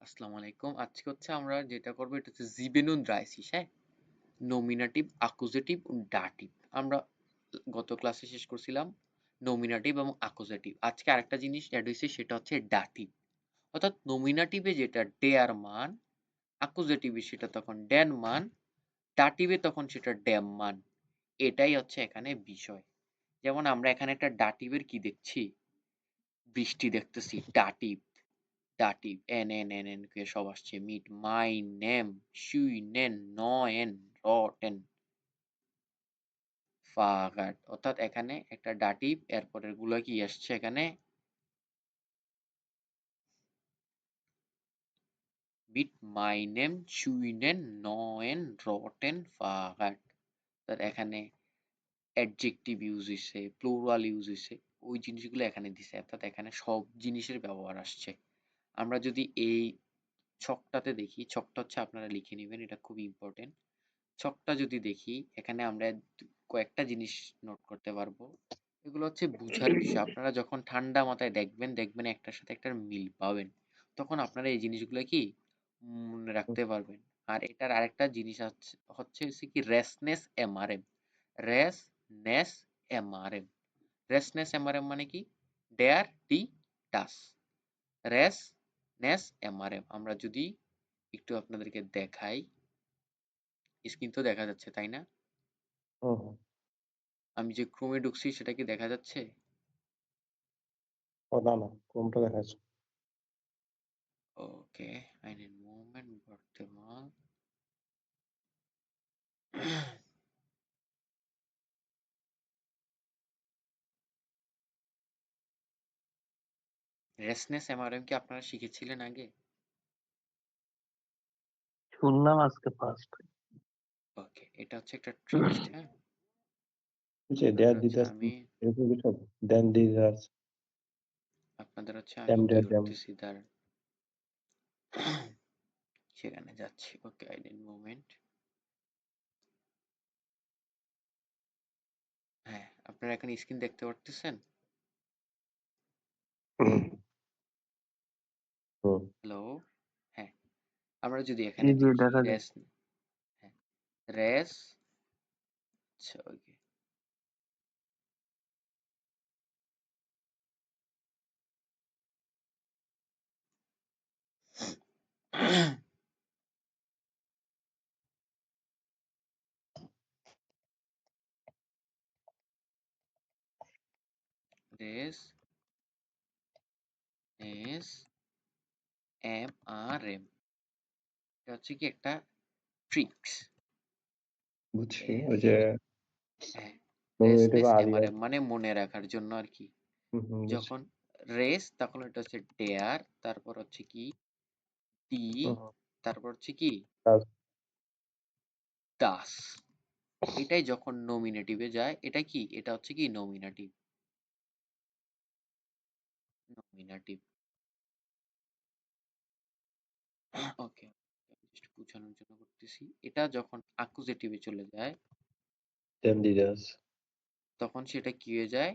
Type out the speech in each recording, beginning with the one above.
আসসালামু আলাইকুম। আজকে হচ্ছে আমরা যেটা করব এটা হচ্ছে জিবেনুন রাইসিস, হ্যাঁ? নমিনেটিভ, অ্যাকুজেটিভ ও ডাটিভ। আমরা গত ক্লাসে শেষ করছিলাম নমিনেটিভ এবং অ্যাকুজেটিভ। আজকে আরেকটা জিনিস এড হইছে সেটা হচ্ছে ডাটিভ। অর্থাৎ নমিনেটিভে যেটা ডেয়ার মান, অ্যাকুজেটিভে সেটা তখন ড্যান মান, ডাটিভে তখন সেটা ড্যাম মান। এটাই হচ্ছে এখানে বিষয়। যেমন আমরা এখানে একটা ডাটিভের কি দেখছি? বৃষ্টি দেখতেছি ডাটিভ। দাটিভ এন এন এন এন কে সব আসছে। মিট মাই নেম, শুই, নেন, ন, এন রটেন ফাগাট, অর্থাৎ এখানে একটা ডাটিভ এরপরেরগুলো কি আসছে এখানে? মিট মাই নেম, শুই, নেন, ন, এন রটেন ফাগাট। অর্থাৎ এখানে অ্যাডজেক্টিভ ইউজ হয়েছে প্লুরাল ইউজ হয়েছে ওই জিনিসগুলো এখানে দিছে। অর্থাৎ এখানে সব জিনিসের ব্যবহার আসছে। আমরা যদি এই ছকটাতে দেখি, ছকটা হচ্ছে আপনারা লিখে নেবেন, এটা খুব ইম্পর্টেন্ট ছকটা যদি দেখি, এখানে আমরা কয়েকটা জিনিস নোট করতে পারব। এগুলো হচ্ছে বুঝার বিষয়। আপনারা যখন ঠান্ডা মাথায় দেখবেন দেখবেন একটার সাথে একটা মিল পাবেন। তখন আপনারা এই জিনিসগুলো কি মনে রাখতে পারবেন। আর এটার আরেকটা জিনিস হচ্ছে হচ্ছে কি রেসনেস এমআরএম রেসনেস এমআরএম রেসনেস এমআরএম মানে কি? ডেয়ার টি টাস রেস নেস এমআরএম আমরা যদি একটু আপনাদেরকে দেখাই স্ক্রিন তো দেখা যাচ্ছে তাই না? আমি যে ক্রোমে ঢুকছি সেটা কি দেখা যাচ্ছে? ও না না ক্রোমটা দেখা যাচ্ছে। Okay einen Moment warte mal রেসনেস এমআরএম কি আপনারা শিখেছিলেন আগে? শুনলাম আজকে ফার্স্ট ওকে এটা হচ্ছে একটা ট্রিক্স হ্যাঁ? যে দেয়ার হচ্ছে আমি এরকম কিছু দেন দিদার আপনাদের হচ্ছে আমি them. তার সেখানে যাচ্ছি ওকে আই আইডেন মোমেন্ট হ্যাঁ আপনারা এখন স্ক্রিন দেখতে পারতেছেন? হ্যালো হ্যাঁ আমরা যদি এখানে জি, জি, দেখি দেখা যায়। রেস হ্যাঁ রেস আচ্ছা ওকে রেস এস এম আর এম এটা হচ্ছে কি একটা ট্রিক্স বুঝছি ওই যে হ্যাঁ এমআরএম মানে মনে রাখার জন্য আর কি। যখন রেস তখন এটা হচ্ছে ডেয়ার তারপর হচ্ছে কি টি। তারপর হচ্ছে কি. দাস এটাই যখন নমিনেটিভে যায় এটা কি এটা হচ্ছে কি নমিনেটিভ নমিনেটিভ ওকে জাস্ট বোঝানোর জন্য করতেছি। এটা যখন অ্যাকুজেটিভে চলে যায় দিদাস তখন সেটা কি হয়ে যায়?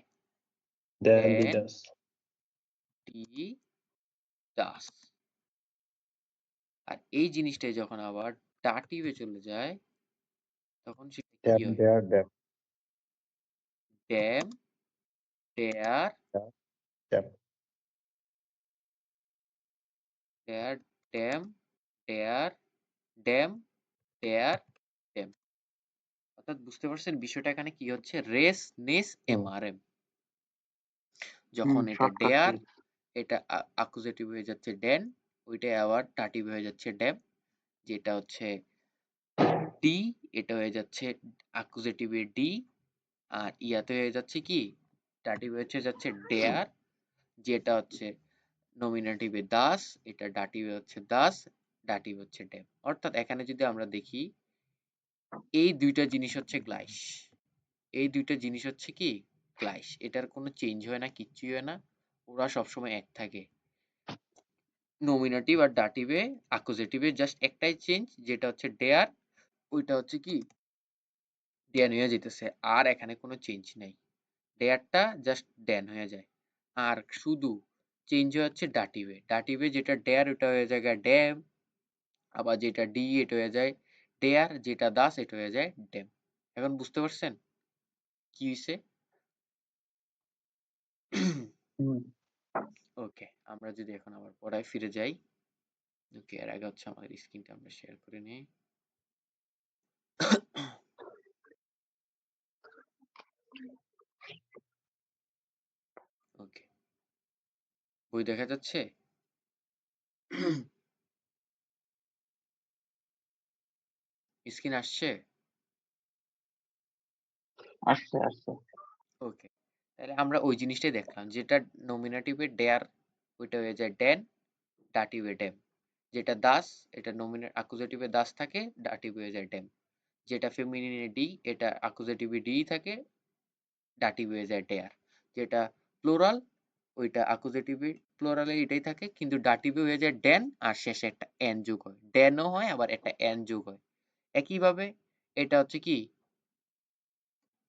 দেন টি আর এই জিনিসটাই যখন আবার ডাটিভে চলে যায় তখন সেটা কি হয়? দেন ড্যাম ডেয়ার দেন ডেয়ার ড্যাম ডেয়ার ড্যাম ডেয়ার ড্যাম অর্থাৎ বুঝতে পারছেন বিষয়টা এখানে কি হচ্ছে? রেস নেস। এমআরএম যখন এটা ডেয়ার এটা অ্যাকুজেটিভ হয়ে যাচ্ছে ডেন ওইটাই আবার টাটিভ হয়ে যাচ্ছে ড্যাম যেটা হচ্ছে ডি এটা হয়ে যাচ্ছে অ্যাকুজেটিভে ডি আর ইয়াতে হয়ে যাচ্ছে কি? ডাটিভ হচ্ছে যাচ্ছে ডেয়ার যেটা হচ্ছে নমিনেটিভে দাস, এটা ডাটিভে হচ্ছে দাস ডাটিভ হচ্ছে ড্যাম অর্থাৎ এখানে যদি আমরা দেখি, এই দুইটা জিনিস হচ্ছে গ্লাইস। এই দুইটা জিনিস হচ্ছে কি? গ্লাইস। এটার কোনো চেঞ্জ হয় না, কিচ্ছুই হয় না। ওরা সবসময় এক থাকে। নমিনেটিভ আর ডাটিভে অ্যাকুজেটিভে জাস্ট একটাই চেঞ্জ যেটা হচ্ছে ডেয়ার ওইটা হচ্ছে কি? ড্যান হয়ে যেতেছে আর এখানে কোনো চেঞ্জ নাই। ডেয়ারটা জাস্ট ড্যান হয়ে যায়। আর শুধু চেঞ্জ হয়ে যাচ্ছে ডাটিভে ডাটিভে যেটা ডেয়ার ওটা হয়ে যায় ড্যাম আবার যেটা ডি এটা হয়ে যায় ডেয়ার যেটা দাস এটা হয়ে যায় ড্যাম এখন বুঝতে পারছেন কি হয়েছে ওকে আমরা যদি এখন আবার পড়ায় ফিরে যাই ওকে এর আগে হচ্ছে আমাদের স্ক্রিনটা আমরা শেয়ার করে নিই ওকে বই দেখা যাচ্ছে? স্ক্রিন আসছে? আসছে আসছে। ওকে তাহলে আমরা ওই জিনিসটাই দেখলাম যেটা নমিনেটিভে ডেয়ার ওইটা হয়ে যায় ড্যান ডাটিভে ড্যাম যেটা দাস এটা নমিনেট অ্যাকুজেটিভে দাস থাকে ডাটিভ হয়ে যায় ড্যাম যেটা ফেমিনিনে ডি এটা অ্যাকুজেটিভে ডি থাকে ডাটিভ হয়ে যায় ডেয়ার যেটা প্লোরাল ওইটা অ্যাকুজেটিভে প্লোরালে এটাই থাকে, কিন্তু ডাটিভে হয়ে যায় ড্যান আর শেষে একটা এন যোগ হয়। ড্যানও হয়, আবার একটা এন যোগ হয়। একইভাবে এটা হচ্ছে কি?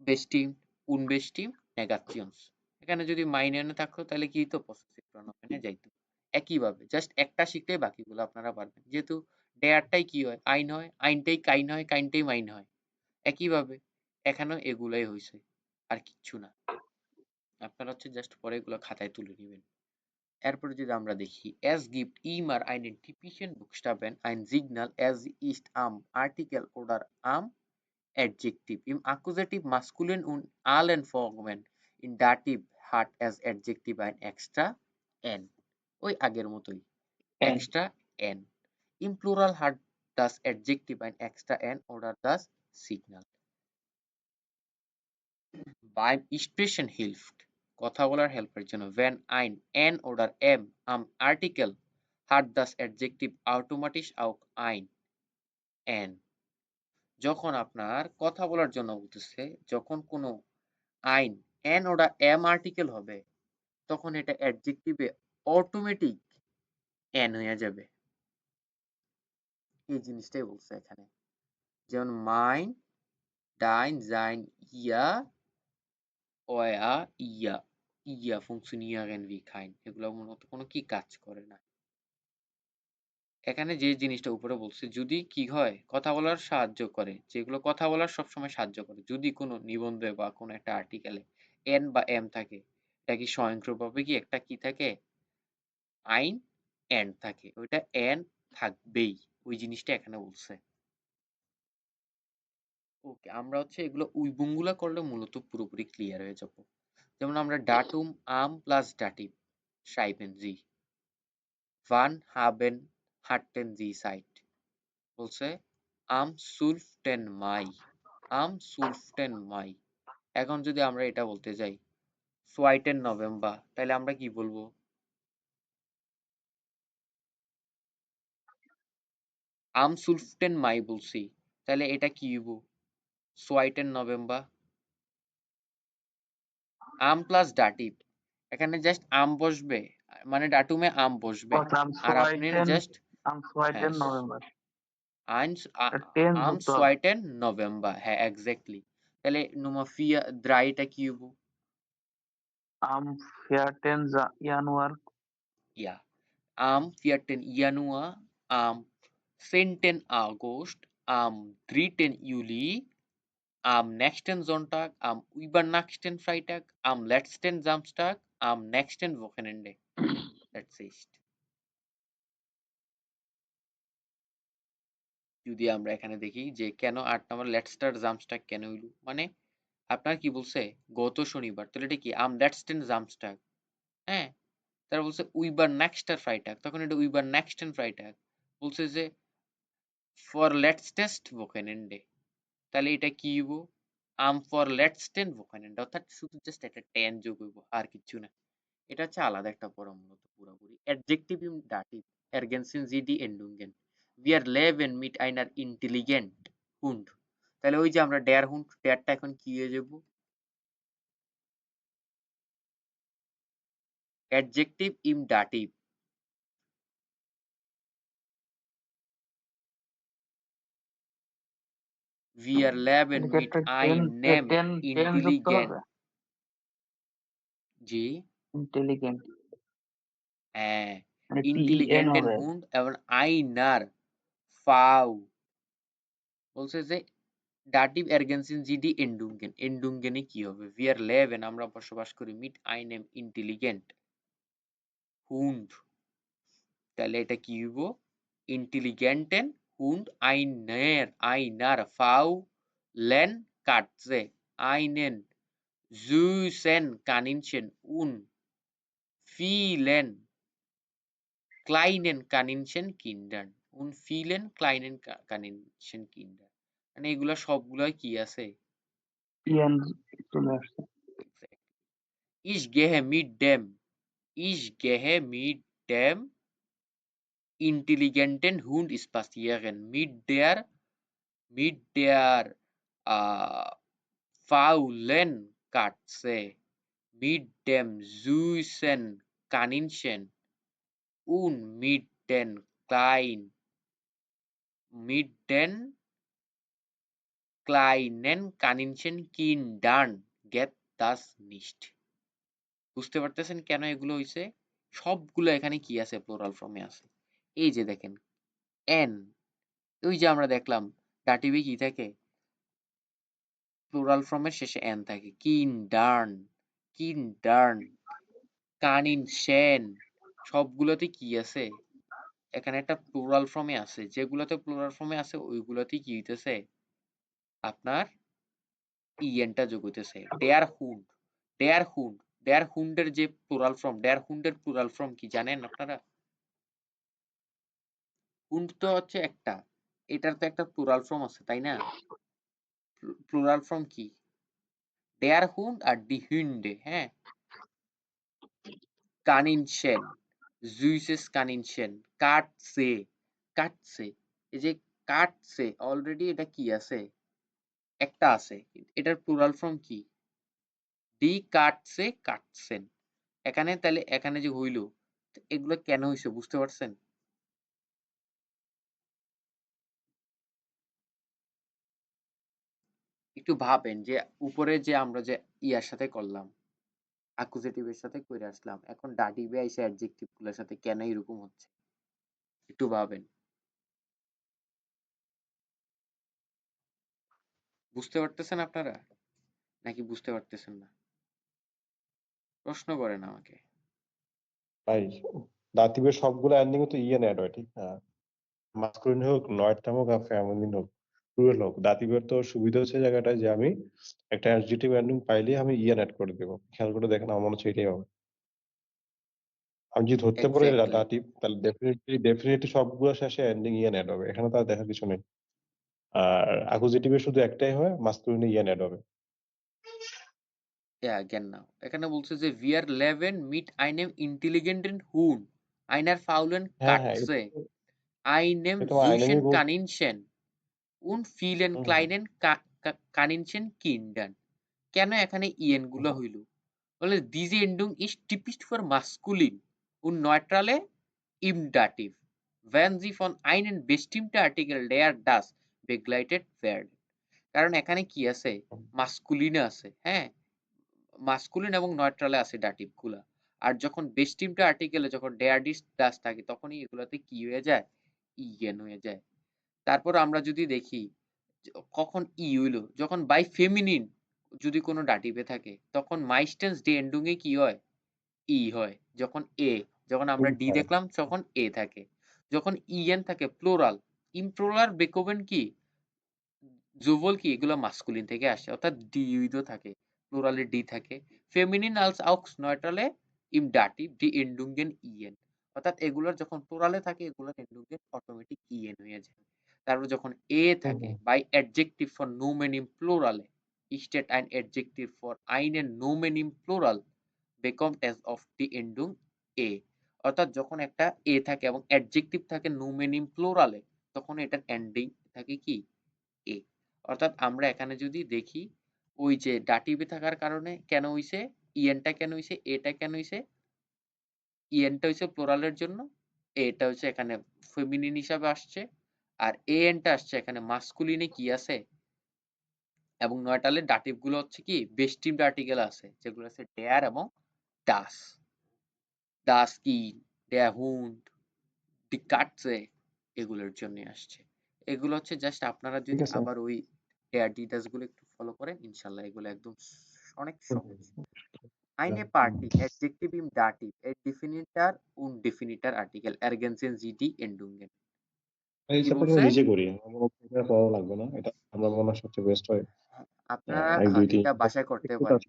বেস্টিম উনবেস্টিম নেগাচিয়ন্স এখানে যদি মাইনে থাকতো তাহলে কি তো পসেসিভ প্রোনাউনে যাইতো। একইভাবে জাস্ট একটা শিখলেই বাকিগুলো আপনারা পারবেন। যেহেতু ডেয়ারটাই কি হয়? আইন হয়। আইনটাই কাইন হয়, কাইনটাই মাইন হয়। একইভাবে, এখানেও এগুলাই হয়েছে আর কিচ্ছু না। আপনারা হচ্ছে জাস্ট পরে এগুলো খাতায় তুলে নেবেন। এরপরে যদি আমরা দেখি অ্যাজ গিফট ইম আর আইডেন্টিফিকেশন বুকস্টাবেন আইন সিগনাল অ্যাজ ইস্ট আম আর্টিকেল অর্ডার আম অ্যাডজেক্টিভ ইম আকুজেটিভ মাস্কুলেন উন আল এন্ড ফগমেন ইন ডাটিভ হার্ট অ্যাজ অ্যাডজেক্টিভ আইন এক্সট্রা এন ওই আগের মতোই এক্সট্রা এন ইম প্লুরাল হার্ট দাস অ্যাডজেক্টিভ আইন এক্সট্রা এন অর্ডার দাস সিগনাল বাই স্টেশন হিলফট কথা বলার হেল্পের জন্য। Wenn ein n oder m am Artikel hat das Adjektiv automatisch auch ein n যখন আপনার কথা বলার জন্য বলতেছে, যখন কোনো আইন এন ওটা এম আর্টিকেল হবে, তখন এটা অ্যাডজেক্টিভে অটোমেটিক এন হয়ে যাবে। এই জিনিসটাই বলছে এখানে। যেমন মাইন ডাইন জাইন ইয়া ওয়া ইয়া ইয়া ফুংশনিয়ারেন ভি খাইন এগুলো মূলত কোনো কি কাজ করে না এখানে যে জিনিসটা উপরে বলছে যদি কি হয় কথা বলার সাহায্য করে যেগুলো কথা বলার সবসময় সাহায্য করে যদি কোনো নিবন্ধে বা কোনো একটা আর্টিকেলে এন বা এম থাকে এটা কি স্বয়ংক্রিয়ভাবে কি একটা কি থাকে আইন এন থাকে ওইটা এন থাকবেই ওই জিনিসটা এখানে বলছে ওকে আমরা হচ্ছে এগুলো উইবুঙ্গুলা করলে মূলত পুরোপুরি ক্লিয়ার হয়ে যাব। যেমন আমরা ডাটুম আম প্লাস ডাটিভ schreiben Sie wann haben, hatten, জি সাইট বলছে, am 12. Mai, am 12. মাই এখন যদি আমরা এটা বলতে যাই সোয়াইটেন নভেম্বর তাহলে আমরা কি বলব? আম সুলফটেন মাই বলছি। তাহলে এটা কি হইব? সোয়াইটেন নভেম্বর আম প্লাস ডাটিভ এখানে জাস্ট আম বসবে মানে ডাটুমে আম বসবে am আর আপনি zweiten জাস্ট am zweiten হ্যাঁ, November আইনস টেন আম যুক্ত হবে। সোয়াইটেন নভেম্বর হ্যাঁ এক্স্যাক্টলি তাহলে নুমা ফিয়া দ্রাইটা কি হইব am vierten Ja- Januar Ja. Am 4. Januar, am 10. August, am 3. Juli, am nächsten Sonntag, am übernächsten Freitag, am letzten Samstag, am nächsten Wochenende. That's it. যদি আমরা এখানে দেখি যে কেন আট নম্বর লেটস্টার জামস্টাক কেন হইল? মানে আপনার কি বলছে? গত শনিবার। তাহলে এটা কি? আম লেটস্টেন জামস্টাক হ্যাঁ? তারা বলছে উইবার নেক্সটার ফ্রাইটাক তখন এটা উইবার নেক্সটেন ফ্রাইটাক বলছে যে ফর লেটস টেস্ট ভোকেনেন্ডে তাহলে এটা কি হইব? আম ফর লেটস টেন ভোকেনেন্ডে। অর্থাৎ শুধু জাস্ট একটা টেন যোগ হইব, আর কিছু না। এটা হচ্ছে আলাদা একটা পড়া মূলত, পুরোপুরি। অ্যাডজেক্টিভ ইম ডাটিভ এরগেনসিন জিডি এন্ডুঙ্গেন উই আর লেভেন মিট আইনার ইন্টেলিগেন্ট হুন্ড তাহলে ওই যে আমরা ডেয়ার হুন্ড ডেয়ারটা এখন কি হয়ে যাব? অ্যাডজেক্টিভ ইম ডাটিভ আর আই নেম জি হ্যাঁ মানে পি ই এন ইন্টেলিগেন্টেন হবে হুন্ড এবং আইনার ফাউ বলছে যে ডাটিভ এরগেন্সিন জিডি এন্ডুঙ্গেন এন্ডুঙ্গেনে কি হবে ভিয়ার লেভেন আমরা বসবাস করি মিট আইনেম ইন্টেলিগেন্ট হুন্ড তাহলে এটা কি হইব ইন্টেলিগেন্টেন হুন্ড আইনের আইনার ফাউ লেন কাটছে আইনেন জুসেন কানিনছেন উন ফিলেন ক্লাইনেন কানিনছেন কিন্ডার্ন উন ফিলেন ক্লাইনেন কানিনছেন কিন্ডার্ন মানে এগুলা সবগুলাই কি আছে? Ich gehe mit dem, ich gehe mit dem intelligenten Hund spazieren, mit der, mit der äh, faulen Katze, mit dem süßen Kaninchen und mit den kleinen, mit den kleinen Kaninchen Kindern geht das nicht. বুঝতে পারতেছেন কেন এগুলো হইছে সবগুলো এখানে কি আছে plural ফর্মে আছে এই যে দেখেন এন ওই যে আমরা দেখলাম ডাটিভি কি থাকে। প্লোরাল ফর্মের শেষে এন থাকে। কিন ডার্ন কিন ডার্ন কানিন শেন সবগুলোতে কি আছে? এখানে একটা প্লোরাল ফর্মে আছে। যেগুলোতে প্লোরাল ফর্মে আছে ওইগুলোতে কি হইতেছে? আপনার ইএনটা যোগ হইতেছে। ডেয়ার হুন্ড ডেয়ার হুন্ড ডেয়ার হুন্ডের যে প্লুরাল ফর্ম ডেয়ার হুন্ডের প্লুরাল ফর্ম কি জানেন আপনারা? হুন্ড তো হচ্ছে একটা। এটার তো একটা প্লুরাল ফর্ম আছে, তাই না? প্লুরাল ফর্ম কি? ডেয়ার হুন্ড আর ডি হুন্ডে হ্যাঁ? কানিনশেন জুইসেস কানিনশেন কাটসে কাটসে এই যে কাটসে অলরেডি এটা কি আছে? একটা আছে। এটার প্লুরাল ফর্ম কি? ডি কাটসে কাটসেন এখানে তাহলে এখানে যে হইল এগুলো কেন হইছে, বুঝতে পারছেন? একটু ভাবেন যে, উপরে যে আমরা যে ইয়ার সাথে করলাম অ্যাকুজেটিভের সাথে করে আসলাম, এখন ডাটিভে আইসে অ্যাডজেক্টিভগুলোর সাথে কেন এরকম হচ্ছে? একটু ভাবেন। বুঝতে পারতেছেন আপনারা? নাকি বুঝতে পারতেছেন না? প্রশ্ন করেন আমাকে। ভাই, দাতিবের সবগুলো এন্ডিং তো ইএন অ্যাড হয়, ঠিক না? মাস্কুলিন হোক নয়েড হোক আর ফ্যামিলিন হোক প্লুরাল হোক দাতিবের তো সুবিধা হচ্ছে জায়গাটা যে আমি একটা অ্যাডজেক্টিভ এন্ডিং পাইলে আমি ইএন অ্যাড করে দেবো। খেয়াল করে দেখেন আমার মনে হচ্ছে এটাই হবে। আমি যদি ধরতে পারি. দাতিব তাহলে ডেফিনেটলি ডেফিনেটলি সবগুলো শেষে এন্ডিং ইএন অ্যাড হবে। এখানে তার দেখার কিছু নেই। আর অ্যাকুজেটিভে শুধু একটাই হয় মাস্কুলিনে ইএন অ্যাড হবে। Ja, genau. এখানে বলছে যে intelligenten Huhn, einer faulen হ্যাঁ হ্যাঁ Katze, এটা তো- einem এটা আমার süßen আইনামি বল- Kaninchen kleinen Ka- Ka- Kaninchen Kindern. কেন এখানে ইএনগুলো হইল বলে diese Endung ist typisch für maskulin und neutrale im Dativ, wenn sie von einem bestimmten Artikel der das begleitet werden. কারণ এখানে কি আছে মাস্কুলিনে আছে হ্যাঁ মাস্কুলিন এবং নয়ট্রালে আছে ডাটিভগুলা আর যখন বেস্টিমটা আর্টিকেলে যখন ডেয়াডিস ডাস থাকে তখনই এগুলাতে কি হয়ে যায় ইএন হয়ে যায় তারপর আমরা যদি দেখি কখন ই হইল যখন বাই ফেমিনিন যদি কোনো ডাটিভে থাকে তখন মাইস্টেন্স ডে এন্ডুং এ কি হয়? ই হয় যখন এ যখন আমরা ডি দেখলাম তখন এ থাকে। যখন ইএন থাকে প্লোরাল ইমপ্লোরাল বেকোবেন কি? জুভল কি? এগুলো মাস্কুলিন থেকে আসে অর্থাৎ ডিউইডও থাকে প্লুরালে ডি থাকে। ফেমিনিন আলস আউক্স নয়টালে ইম ডাটিভ ডি এন্ডুঙ্গেন ইএন অর্থাৎ এগুলোর যখন প্লোরালে থাকে এগুলোর এন্ডুঙ্গেন অটোমেটিক ইএন হয়ে যায়। তারপর যখন এ থাকে। বাই অ্যাডজেক্টিভ ফর নোমেন ইম প্লুরালে স্টেট অ্যান্ড অ্যাডজেক্টিভ ফর আইনের নোমেন ইম প্লুরাল বেকম এস অফ দি এন্ডুং এ অর্থাৎ যখন একটা এ থাকে এবং অ্যাডজেক্টিভ থাকে নোমেন ইম প্লুরালে তখন এটার এন্ডিং থাকে কি? এ অর্থাৎ আমরা এখানে যদি দেখি ওই যে ডাটিভে থাকার কারণে কেন হইছে? ইএনটা কেন হইছে? এটা কেন হইছে? ইএনটা হইছে প্লোরালের জন্য। এটা হচ্ছে এখানে ফেমিনিন হিসাবে আসছে। আর এ এনটা আসছে এখানে মাস্কুলিনে কি আছে? এবং নয়টালে ডাটিভগুলো হচ্ছে কি? বেস্টিভ আর্টিকেল আছে যেগুলো আছে ডেয়ার এবং ডাস ডাস কি? der Hund, die Katze এগুলোর জন্য আসছে। এগুলো হচ্ছে জাস্ট আপনারা যদি আবার ওই এয়ার ডিটেলসগুলো একটু ফলো করেন ইনশাল্লাহ এগুলো একদম অনেক সহজ। Eine Ja. Party, Adjektiv im Dativ, ein Definitor und Definitor Artikel, ergänzen Sie die Endungen. এই কি চ্যাপ্টারটা বলছে? নিজে করি। আমার হয় এটা লাগবে না। এটা আমার মনে হয় সবচেয়ে বেস্ট হয়। আপনারা বাসায় করতে পারেন।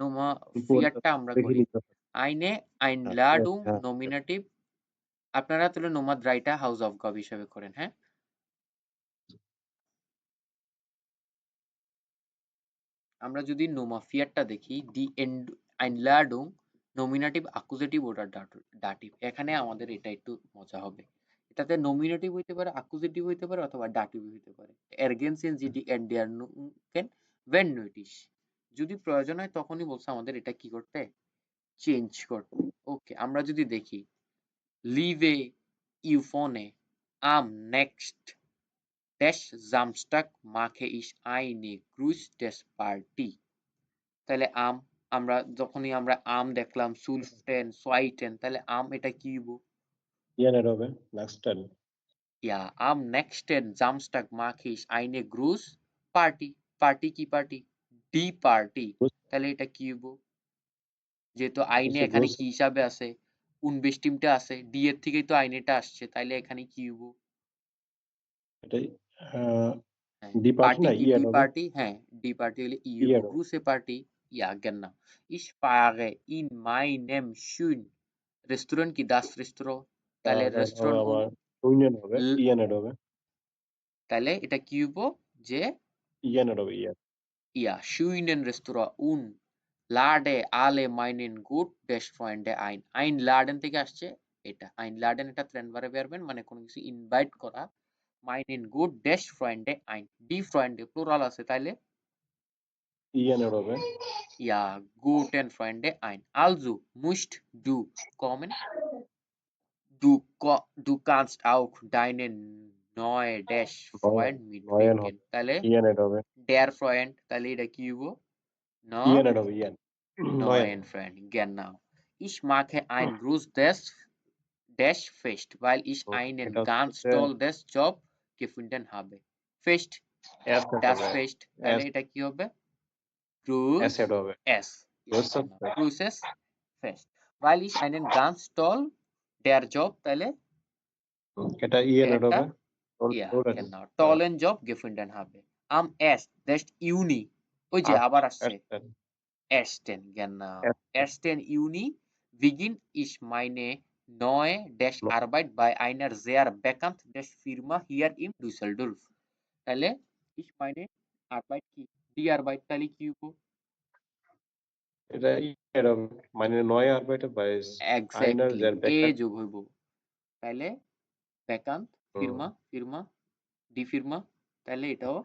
নোমা আমরা দেখে করি। নিতে হবে। তাহলে নোমাদ রাইটা হাউস অফ হিসেবে করেন হ্যাঁ? আমরা যদি নোমা ফিয়ারটা দেখি দি এন্ড আইন আইনলাডুং নমিনেটিভ অ্যাকুজেটিভ ওটার ডাটিভ এখানে আমাদের এটা একটু মজা হবে। এটাতে নমিনেটিভ হইতে পারে অ্যাকুজেটিভ হইতে পারে অথবা ডাটিভ হইতে পারে। এরগেনসেন জিডি এন্ড ডিয়ার কেন ওয়েন নোটিস যদি প্রয়োজন হয় তখনই বলছে আমাদের এটা কি করতে? চেঞ্জ করতে। ওকে আমরা যদি দেখি লিভে ইউফোনে আম নেক্সট des Samstag mache ich eine ক্রুজ des পার্টি তাহলে আম আমরা যখনই আমরা আম দেখলাম সুলফটেন সোয়াইটেন তাহলে আম এটা কি হইব ইয়ান এর হবে নেক্সট টাইম Ja, am nächsten Samstag mache ich eine Gruß Party. Party কি পার্টি? ডি পার্টি। তাহলে এটা কি হইব? যেহেতু আইনে হচ্ছে এখানে gross- কি হিসাবে আছে? উনবেষ্টিমটা আছে। ডি এর থেকেই তো আইনেটা আসছে। তাইলে এখানে কি হইব? এটাই আহ, হ্যাঁ, ডি পার্টি পার্টি না কি ই ডি হবে পার্টি? হ্যাঁ, ডি পার্টি হলে ই ই হইব। আর হবে। গ্রুসে পার্টি? Ja, genau. Ich fahre in meinem schön রেস্টুরেন্ট কি দাস রেস্টুরো? তাহলে এটা কি হব যে ইয়ানের হবে ইয়া শুইনেন রেস্তোরা উন লাডে আলে মাইনেন গুড ড্যাশ পয়েন্টে আইন। আইন লাডেন থেকে আসছে এটা। আইন লাডেন এটা ট্রেন্ড মানে কোনো কিছু ইনভাইট করা। মাইনেন গুড ড্যাশ পয়েন্টে আইন। ডি পয়েন্টে প্লুরাল আছে তাইলে? ইয়ানের ইয়া গুড এন্ড পয়েন্টে আইন। আলজু মুস্ট ডু কমেন্ট Du ko- du kannst auch deinen neue des Freund নয়ন mitbringen. তাহলে ইয়ান এর হবে der Freund তাহলে এটা কি হইব? No. ইয়ান এর হবে ইয়ান নয়ন neuen Freund, genau. Ich mache ein Gruß des, des Fest, weil ich Oh, einen এটা ganz হচ্ছে- tolles Job gefunden habe. Fest, এস এর das হবে Fest, তাহলে S. এটা কি হবে? Gruß এস এর হবে S. Gruß genau. Fest. Grußes Fest. Weil ich einen ganz toll, der Job, তাহলে এটা ইয়ান এর এটা হবে ওর- ja, ওর আছে। genau, tollen Job gefunden habe. Am 1. des Juni, ওই যে আট- আবার আসছে এস- 1. genau. Ersten. 1. Juni beginn ich meine neue Dash No. Arbeit bei einer sehr bekannten Dash Firma hier in Düsseldorf. তাহলে ich meine Arbeit কি die Arbeit তাহলে কি হইব এটা হবে মানে নয় আরবাইটে বাইস এক্স্যাক্টলি sehr এ যোগ হইব তাহলে বেকান্ত হুম। ফিরমা ফিরমা ডি ফিরমা তাহলে এটাও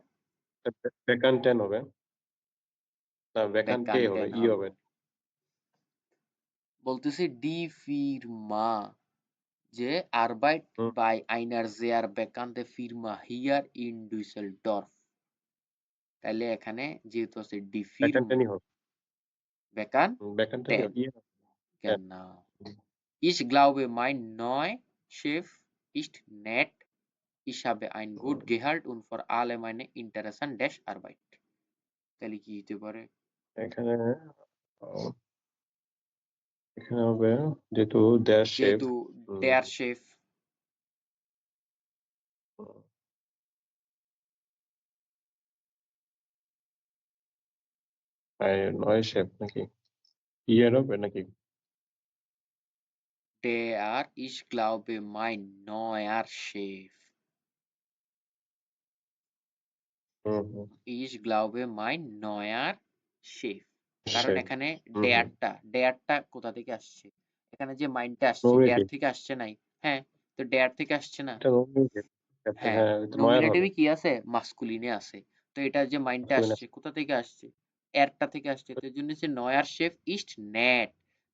বেকান্টেন হবে না বেকান্টে হবে Bekannten ই হবে। হবে বলতেছি ডি ফিরমা যে হুম। bei einer sehr bekannten Firma hier in Düsseldorf তাহলে এখানে যেহেতু আছে ডি ফিরমা হবে বেকান বেকান্টেনই Ten. হবে ইয়ে Genau. Ich glaube, mein neuer Chef ist nett. Ich habe ein gut Gehalt und vor allem eine interessante Dash Arbeit. তাহলে কি হতে পারে এখানে আহ, এখানে হবে যেহেতু দেশ শেফ যেহেতু der Chef নয় শেফ নাকি ইয়ের হবে নাকি der ich glaube mein neuer Chef হুম ich glaube mein neuer Chef কারণ এখানে ডেয়ারটা ডেয়ারটা কোথা থেকে আসছে? এখানে যে মাইন্ডটা আসছে ডেয়ার থেকে আসছে নাই। হ্যাঁ তো ডেয়ার থেকে আসছে না। হ্যাঁ হ্যাঁ নমিনেটিভে কি আছে? মাস্কুলিনে আছে। তো এটা যে মাইন্ডটা আসছে কোথা থেকে আসছে? এরটা থেকে আসছে। তো জন্য হচ্ছে নয়ার শেফ ইস্ট নেট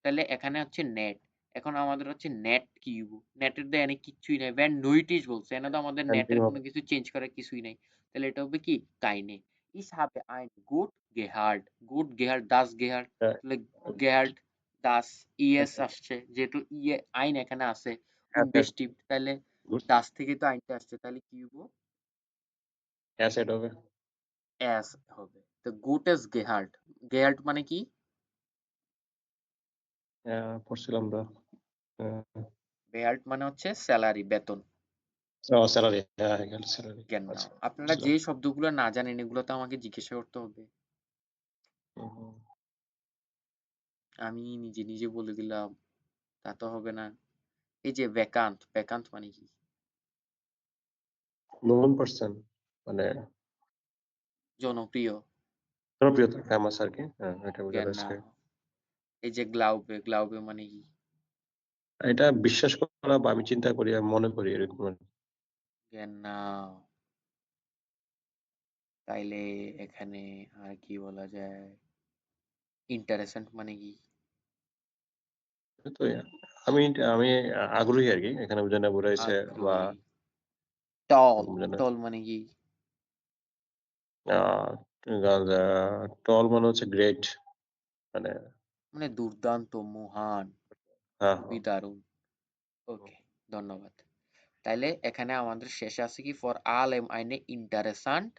তাহলে এখানে হচ্ছে নেট এখন আমাদের হচ্ছে নেট কি নেটের তো এনে কিছুই নাই। ভ্যান নইটিস বলছে। এনে তো আমাদের নেটের কোনো কিছু চেঞ্জ করার কিছুই নাই। তাহলে এটা হবে কি? কাইনে। ইস ein gut gehalt gut gehalt das gehalt হ্যাঁ। তাহলে gehalt দাস ইএস Okay. আসছে। যেহেতু ইয়ে আইন এখানে আছে হ্যাঁ, ইনভেস্টিভ তাহলে দাস থেকে তো আইনটা আসছে। তাহলে কি হব অ্যাসেট হবে। অ্যাস হবে। তো গুটেস গেহাল্ট গেহাল্ট মানে কি? হ্যাঁ, পড়ছিলাম মানে হচ্ছে স্যালারি বেতন। স্যালারি হ্যাঁ জ্ঞান আচ্ছা আপনারা যে শব্দগুলো না জানেন এগুলো তো আমাকে জিজ্ঞাসা করতে হবে। আমি নিজে নিজে বলে দিলাম তা তো হবে না। এই যে ভ্যাকান্ট ভ্যাকান্ট মানে কি? নন পার্সন মানে জনপ্রিয়। জনপ্রিয়তা ফেমাস আর কি হ্যাঁ এটা বোঝা যাচ্ছে এই যে গ্লাউবে গ্লাউবে মানে কি এটা বিশ্বাস করা বা আমি চিন্তা করি মনে করি এরকম জ্ঞান নাও তাইলে এখানে আর কি বলা যায় মানে কি তো আমি আমি আগ্রহী আর কি এখানে বোঝানো বোঝাইছে বা টল টল মানে কি টল মানে হচ্ছে গ্রেট মানে মানে দুর্দান্ত মহান হ্যাঁ খুবই দারুণ। ওকে ধন্যবাদ। তাইলে এখানে আমাদের শেষে আছে কি? ফর আল এম আইনে ইন্টারেসান্ট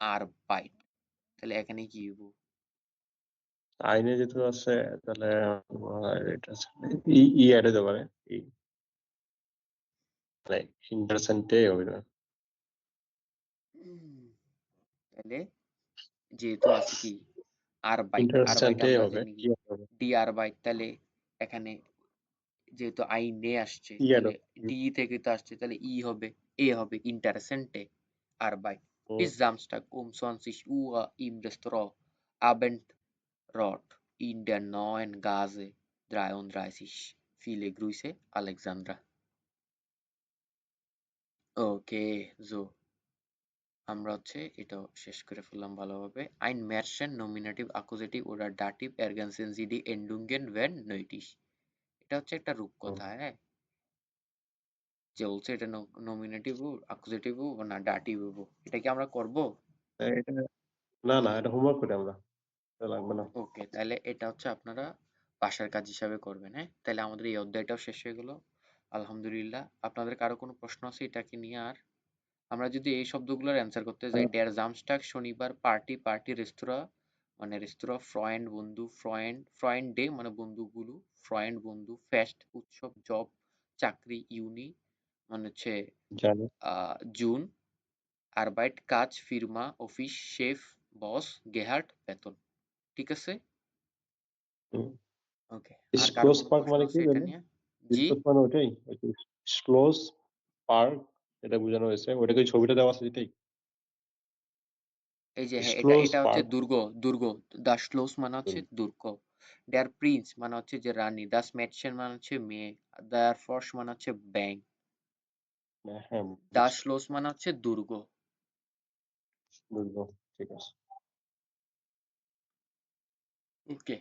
আর বাইট তাহলে এখানে কি হইব? আইনে যেহেতু আছে তাহলে এটা ই ই অ্যাড হতে পারে। ই। মানে ইন্টারেস্টেন্টে হবে না তাহলে যেহেতু আছে কি আর আর বাইট ইন্টারেস্টেন্টে আমরা হবে জানি ই কি add হবে ডি আর বাইট তাহলে এখানে যেহেতু আইনে আসছে ডি থেকে তো আসছে তাহলে ই হবে এ হবে ইন্টারেসেন্টে আর Bis Samstag um 20 Uhr im Restaurant Abendrot in der neuen Gase 33. Viele Grüße, Alexandra. ওকে জো আমরা হচ্ছে এটা শেষ করে ফেললাম ভালোভাবে। আইন মেরশন নমিনেটিভ অ্যাকুজেটিভ ওরা ডাটিভ এরগানসেন জিডি এন্ডুঙ্গেন ওয়েন নৈটিশ এটা হচ্ছে একটা রূপকথা হ্যাঁ? যে বলছে এটা নমিনেটিভ অ্যাকুজেটিভ না ডাটিভ এটা কি আমরা করব? না না এটা হোমওয়ার্ক করি আমরা। লাগবে না। ওকে তাহলে এটা হচ্ছে আপনারা বাসার কাজ হিসাবে করবেন হ্যাঁ? তাহলে আমাদের এই অধ্যায়টাও শেষ হয়ে গেল। আলহামদুলিল্লাহ। আপনাদের কারও কোনো প্রশ্ন আছে এটাকে নিয়ে আর? আমরা যদি এই শব্দগুলোর অ্যান্সার করতে যাই ডের জামস্টাক শনিবার পার্টি পার্টি রেস্তোরাঁ মানে রেস্তোরাঁ ফ্রয়েন্ড বন্ধু ফ্রয়েন্ড ফ্রয়েন্ড ডে মানে বন্ধুগুলো ফ্রয়েন্ড বন্ধু ফেস্ট উৎসব জব চাকরি ইউনি মানে হচ্ছে জানি। আরবাইট কাজ ফিরমা অফিস শেফ বস গেহার্ট বেতন ঠিক আছে? ওকে আর কারও ক্লোজ পার্ক মানে কি জি? ক্লোজ মানে ওইটাই ক্লোজ পার্ক এটা বোঝানো হয়েছে। ওটা কি ছবিটা দেওয়া আছে যেটাই এই যে হ্যাঁ এটা এটা হচ্ছে দুর্গ দুর্গ। দা শ্লোস মানে হচ্ছে দুর্গ। ডার প্রিন্স মানে হচ্ছে যে রানী। দাস ম্যাটসেন মানে হচ্ছে মেয়ে। দার ফর্স মানে হচ্ছে ব্যাং দা শ্লোস মানে হচ্ছে দুর্গ। দুর্গ ঠিক আছে। ওকে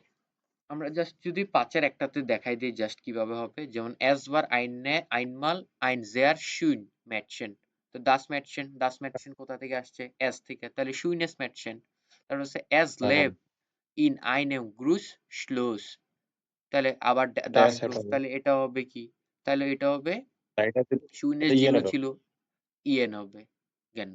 আমরা জাস্ট যদি পাঁচের একটাতে দেখাই দিই জাস্ট কীভাবে হবে যেমন এস বার আইনে আইনমাল আইন জেয়ার শুইন ম্যাটসেন তো দাস ম্যাটসেন দাস ম্যাটসেন কোথা থেকে আসছে? এস থেকে। তাহলে শুইনেস ম্যাটসেন তারপর হচ্ছে এস হ্যাঁ, লেভ ইন আইনেম গ্রুস শ্লোস তাহলে আবার দাস হবে। তাহলে এটা হবে কি? তাহলে এটা হবে শুইনেস যেগুলো হবে। ছিল ইয়েন হবে জ্ঞান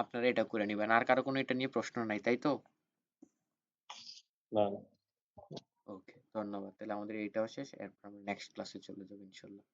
আপনারা এটা করে নেবেন। আর কারও কোনো এটা নিয়ে প্রশ্ন নাই তাই তো? না ওকে ধন্যবাদ। তাহলে আমাদের এইটাও শেষ এরপর আমরা নেক্সট ক্লাসে চলে যাব ইনশাল্লাহ।